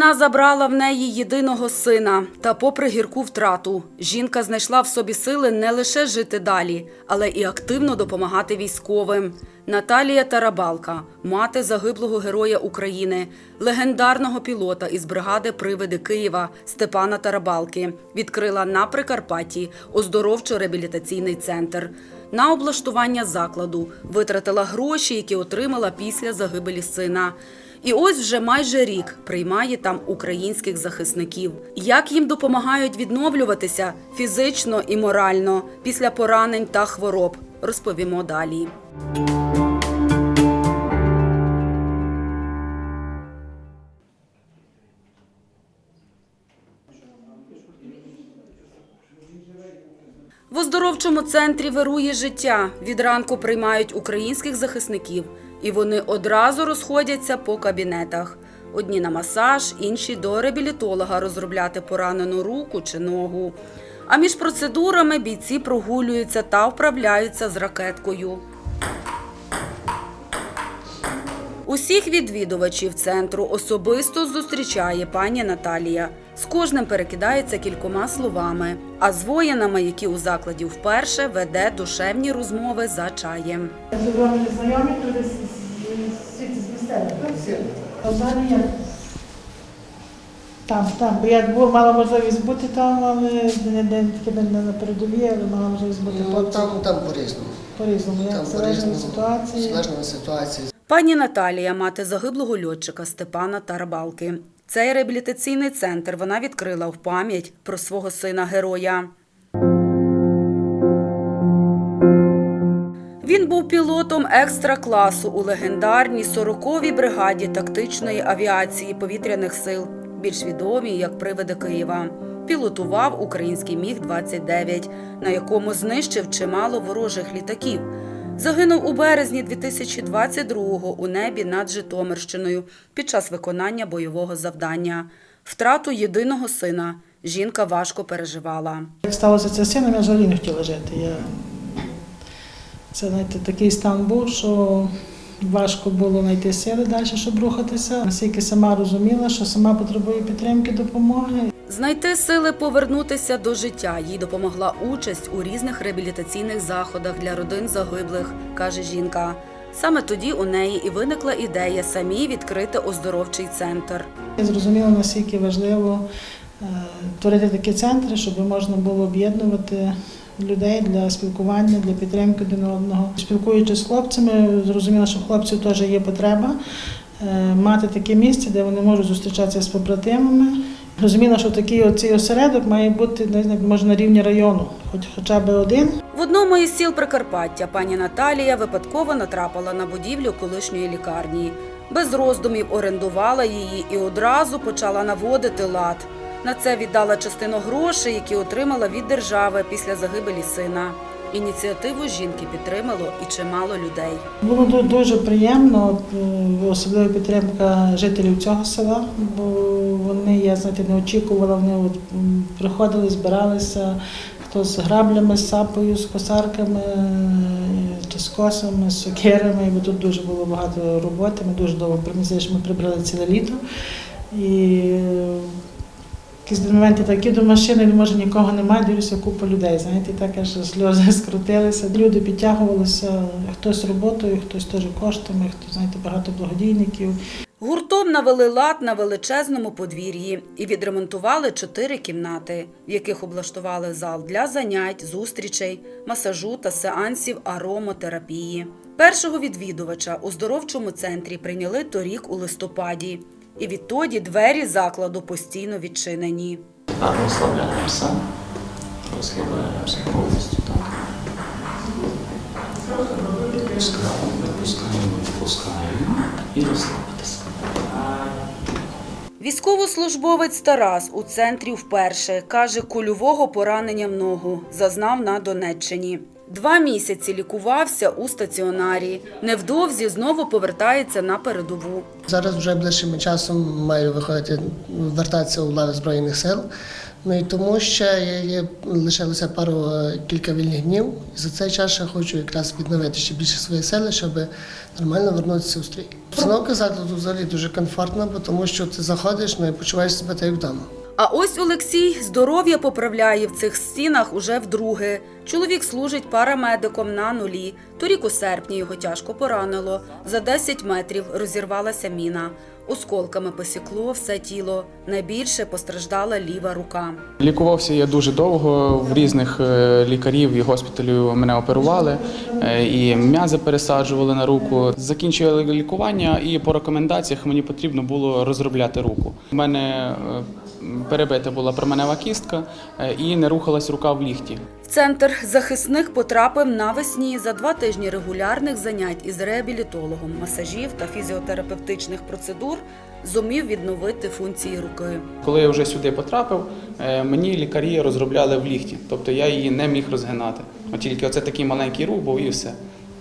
Війна забрала в неї єдиного сина. Та, попри гірку втрату, жінка знайшла в собі сили не лише жити далі, але і активно допомагати військовим. Наталія Тарабалка, мати загиблого героя України, легендарного пілота із бригади Привиди Києва Степана Тарабалки, відкрила на Прикарпатті оздоровчо-реабілітаційний центр. На облаштування закладу витратила гроші, які отримала після загибелі сина. І ось вже майже рік приймає там українських захисників. Як їм допомагають відновлюватися фізично і морально після поранень та хвороб, розповімо далі. В оздоровчому центрі вирує життя. Від ранку приймають українських захисників, і вони одразу розходяться по кабінетах. Одні на масаж, інші до реабілітолога розробляти поранену руку чи ногу. А між процедурами бійці прогулюються та вправляються з ракеткою. Усіх відвідувачів центру особисто зустрічає пані Наталія. З кожним перекидається кількома словами. А з воїнами, які у закладі вперше, веде душевні розмови за чаєм. Добрі знайомі люди з місцевих, там, там, бо я була, мала можливість бути там, але не, не не на передовій, але мала можливість бути Ну, там, там по-різному. по-різному, як залежно від ситуації. Залежно від ситуації. Пані Наталія, мати загиблого льотчика Степана Тарабалки. Цей реабілітаційний центр вона відкрила в пам'ять про свого сина героя. Він був пілотом екстра класу у легендарній 40-й бригаді тактичної авіації повітряних сил, більш відомій як привиди Києва. Пілотував український міг 29 на якому знищив чимало ворожих літаків. Загинув у березні 2022-го у небі над Житомирщиною під час виконання бойового завдання. Втрату єдиного сина жінка важко переживала. Як сталося це сином, я взагалі не хотіла жити. Я... Це знаєте, такий стан був, що важко було знайти сили далі, щоб рухатися. Наскільки сама розуміла, що сама потребує підтримки, допомоги. Знайти сили повернутися до життя їй допомогла участь у різних реабілітаційних заходах для родин загиблих, каже жінка. Саме тоді у неї і виникла ідея самій відкрити оздоровчий центр. Я зрозуміла, наскільки важливо е, творити такі центри, щоб можна було об'єднувати людей для спілкування, для підтримки один одного. Спілкуючись з хлопцями, зрозуміла, що хлопців теж є потреба е, мати таке місце, де вони можуть зустрічатися з побратимами. Розуміла, що такий оцей осередок має бути не може на рівні району, хоч хоча б один. В одному із сіл Прикарпаття пані Наталія випадково натрапила на будівлю колишньої лікарні. Без роздумів орендувала її і одразу почала наводити лад. На це віддала частину грошей, які отримала від держави після загибелі сина. Ініціативу жінки підтримало і чимало людей. Було дуже приємно, особливо підтримка жителів цього села, бо вони, я знаєте, не очікувала, вони от, приходили, збиралися, хто з граблями, з сапою, з косарками, е, з косами, з сокирами, бо тут дуже було багато роботи. Ми дуже довго примісили, що ми прибрали ціле літо. І якісь моменти такі до машини, може нікого немає, дивлюся купа людей. Знаєте, так аж сльози скрутилися. Люди підтягувалися, хтось роботою, хтось теж коштами, хто знаєте, багато благодійників. Гуртом навели лад на величезному подвір'ї і відремонтували чотири кімнати, в яких облаштували зал для занять, зустрічей, масажу та сеансів аромотерапії. Першого відвідувача у здоровчому центрі прийняли торік у листопаді, і відтоді двері закладу постійно відчинені. Так, розслабляємося. Розслабляємося повністю. Так. Відпускаємо, відпускаємо, відпускаємо і розслабитися. Військовослужбовець Тарас у центрі вперше каже, кульового поранення в ногу зазнав на Донеччині. Два місяці лікувався у стаціонарі. Невдовзі знову повертається на передову. Зараз вже ближчим часом маю виходити, вертатися у лави Збройних сил. Ну і тому ще є, є, лишилося пару е, кілька вільних днів. І за цей час ще хочу якраз відновити ще більше свої сили, щоб нормально вернутися у стрій. Обстановка закладу взагалі дуже комфортна, бо тому що ти заходиш ну, і почуваєш себе так як вдома. А ось Олексій здоров'я поправляє в цих стінах уже вдруге. Чоловік служить парамедиком на нулі. Торік у серпні його тяжко поранило. За 10 метрів розірвалася міна. Осколками посікло все тіло. Найбільше постраждала ліва рука. Лікувався я дуже довго в різних е, лікарів і госпіталів мене оперували, е, і м'язи пересаджували на руку. Закінчили лікування, і по рекомендаціях мені потрібно було розробляти руку. У мене е, перебита була променева кістка і не рухалась рука в ліхті. Центр захисних потрапив навесні за два тижні регулярних занять із реабілітологом, масажів та фізіотерапевтичних процедур зумів відновити функції руки. Коли я вже сюди потрапив, е, мені лікарі розробляли в ліхті, тобто я її не міг розгинати. От тільки оце такий маленький рух був і все.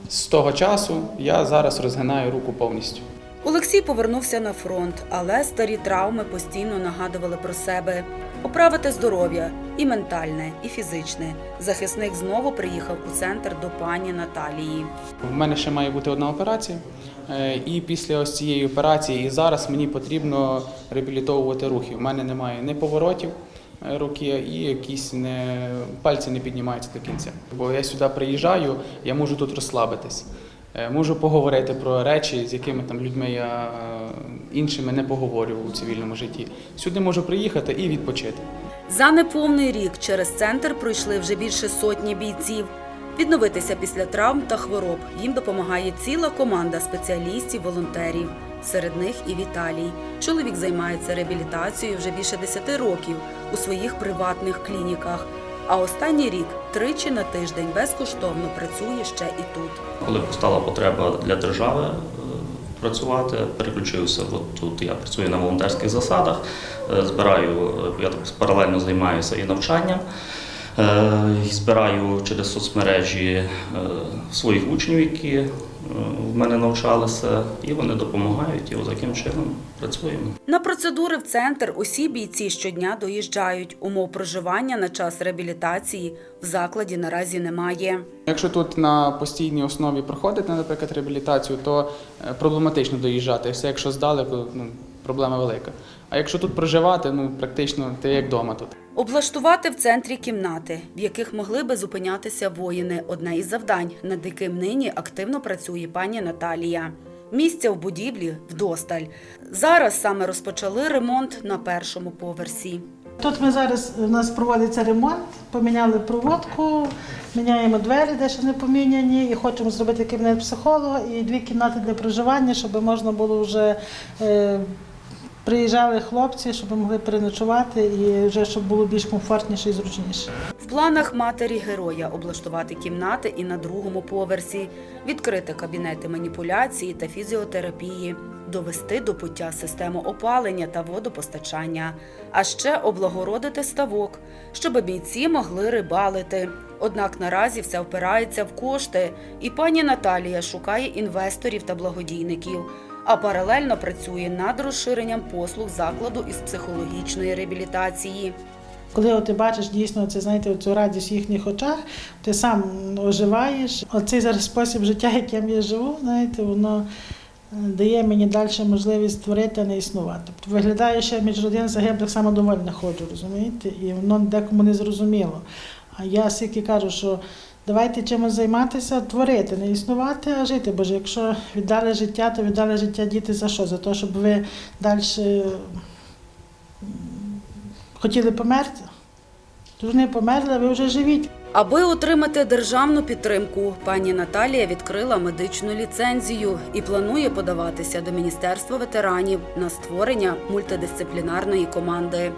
З того часу я зараз розгинаю руку повністю. Олексій повернувся на фронт, але старі травми постійно нагадували про себе. Поправити здоров'я і ментальне, і фізичне. Захисник знову приїхав у центр до пані Наталії. В мене ще має бути одна операція, е, і після ось цієї операції і зараз мені потрібно реабілітовувати рухи. У мене немає ні поворотів е, руки, і якісь не пальці не піднімаються до кінця. Бо я сюди приїжджаю, я можу тут розслабитись. Е, Можу поговорити про речі, з якими там людьми я е, іншими не поговорю у цивільному житті. Сюди можу приїхати і відпочити. За неповний рік через центр пройшли вже більше сотні бійців. Відновитися після травм та хвороб їм допомагає ціла команда спеціалістів, волонтерів. Серед них і Віталій. Чоловік займається реабілітацією вже більше 10 років у своїх приватних клініках. А останній рік тричі на тиждень безкоштовно працює ще і тут. Коли постала потреба для держави е, працювати, переключився. От тут я працюю на волонтерських засадах, е, збираю, е, я паралельно займаюся і навчанням. Е, Збираю через соцмережі е, своїх учнів, які е, в мене навчалися, і вони допомагають. І ось таким чином працюємо. На процедури в центр усі бійці щодня доїжджають. Умов проживання на час реабілітації в закладі наразі немає. Якщо тут на постійній основі проходити, наприклад, реабілітацію, то проблематично доїжджати. Все, якщо здалеку, ну, проблема велика. А якщо тут проживати, ну практично ти як вдома тут. Облаштувати в центрі кімнати, в яких могли би зупинятися воїни. Одне із завдань, над яким нині активно працює пані Наталія. Місця в будівлі вдосталь. Зараз саме розпочали ремонт на першому поверсі. Тут ми зараз у нас проводиться ремонт, поміняли проводку, міняємо двері, де ще не поміняні, і хочемо зробити кабінет психолога і дві кімнати для проживання, щоб можна було вже е, приїжджали хлопці, щоб могли переночувати і вже щоб було більш комфортніше і зручніше. В планах матері героя облаштувати кімнати і на другому поверсі, відкрити кабінети маніпуляції та фізіотерапії, довести до пуття систему опалення та водопостачання, а ще облагородити ставок, щоб бійці могли рибалити. Однак наразі все впирається в кошти, і пані Наталія шукає інвесторів та благодійників. А паралельно працює над розширенням послуг закладу із психологічної реабілітації. Коли ти бачиш дійсно це, знаєте, цю радість в їхніх очах, ти сам оживаєш. Оцей зараз спосіб життя, яким я живу, знаєте, воно е, дає мені далі можливість створити, а не існувати. Тобто виглядає, я між родин загиблих самодовольно ходжу, розумієте? І воно декому не зрозуміло. А я скільки кажу, що давайте чимось займатися, творити, не існувати, а жити. Бо ж якщо віддали життя, то віддали життя діти за що? За те, щоб ви далі хотіли померти. То вони померли, ви вже живіть. Аби отримати державну підтримку, пані Наталія відкрила медичну ліцензію і планує подаватися до Міністерства ветеранів на створення мультидисциплінарної команди.